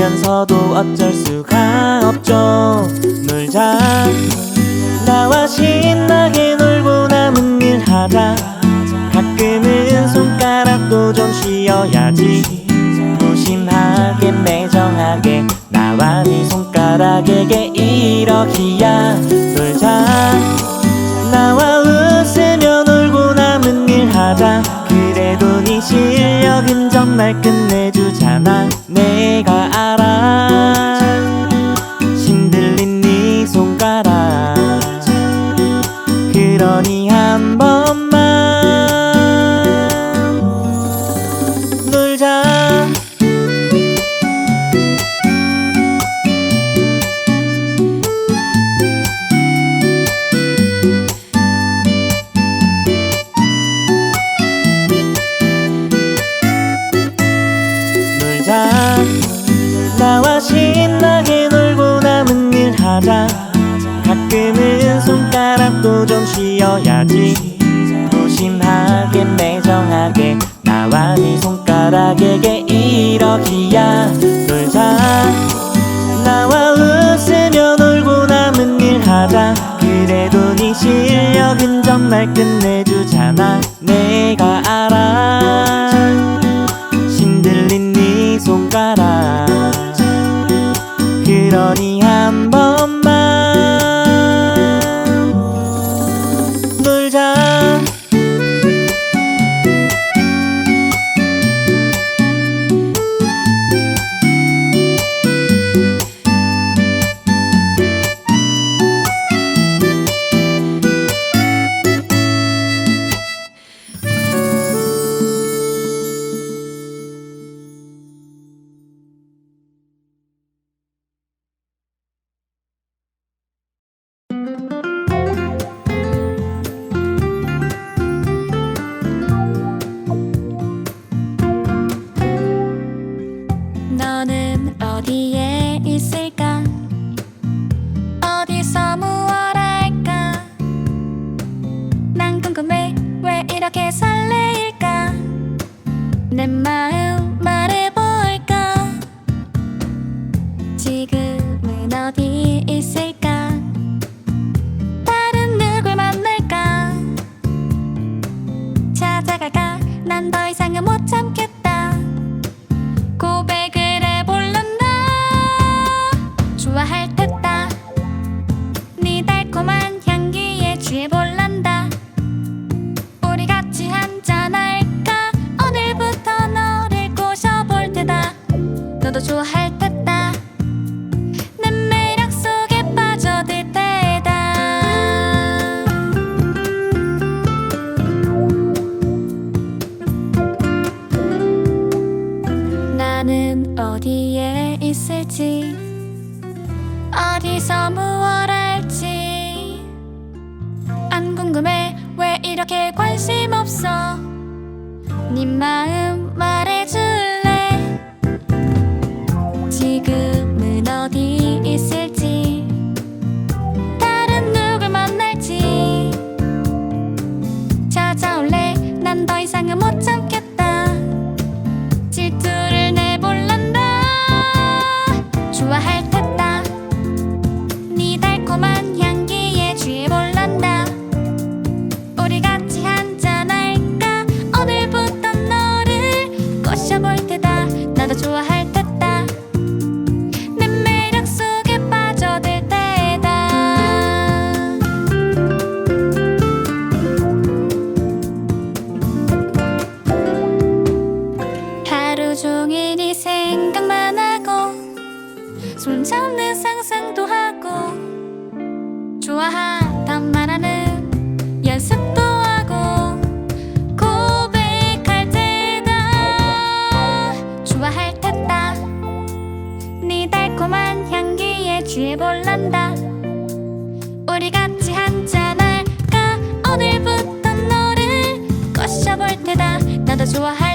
알면서도 어쩔 수가 없죠. 놀자 나와 신나게 놀고 남은 일 하자. 가끔은 손가락도 좀 쉬어야지. 무심하게 매정하게 나와 네 손가락에게 이러기야. 놀자 나와 실력은 정말 끝내주잖아. 내가 알아 이러기야 놀자 나와 웃으며 놀고 남은 일 하자. 그래도 네 실력은 정말 끝내주잖아. 내가 알아. 신들린 네 손가락. 그러니 한 번만. 놀자 너는 어디에 있을까? 어디서 무얼 할까? 난 궁금해 왜 이렇게 설레일까? 좋아할 듯다. 네 달콤한 향기에 취해 볼란다. 우리 같이 한잔할까? 오늘부터 너를 꼬셔볼 테다. 너도 좋아할 듯다. 내 매력 속에 빠져들 때다. 나는 어디에 있을지 어디서 무얼 할지. 안 궁금해 왜 이렇게 관심 없어? 네 마음 말해줄래? 지금은 어디 있을지. 다른 누굴 만날지. 찾아올래? 난 더 이상은 못 참겠다. 질투를 내볼란다. 좋아할 말하는 연습도 하고 고백할 때다. 좋아할 테다. 네 달콤한 향 취해 볼란다. 우리 같이 한잔 할까? 오늘부터 너를 꼬셔볼 테다. 나도 좋아할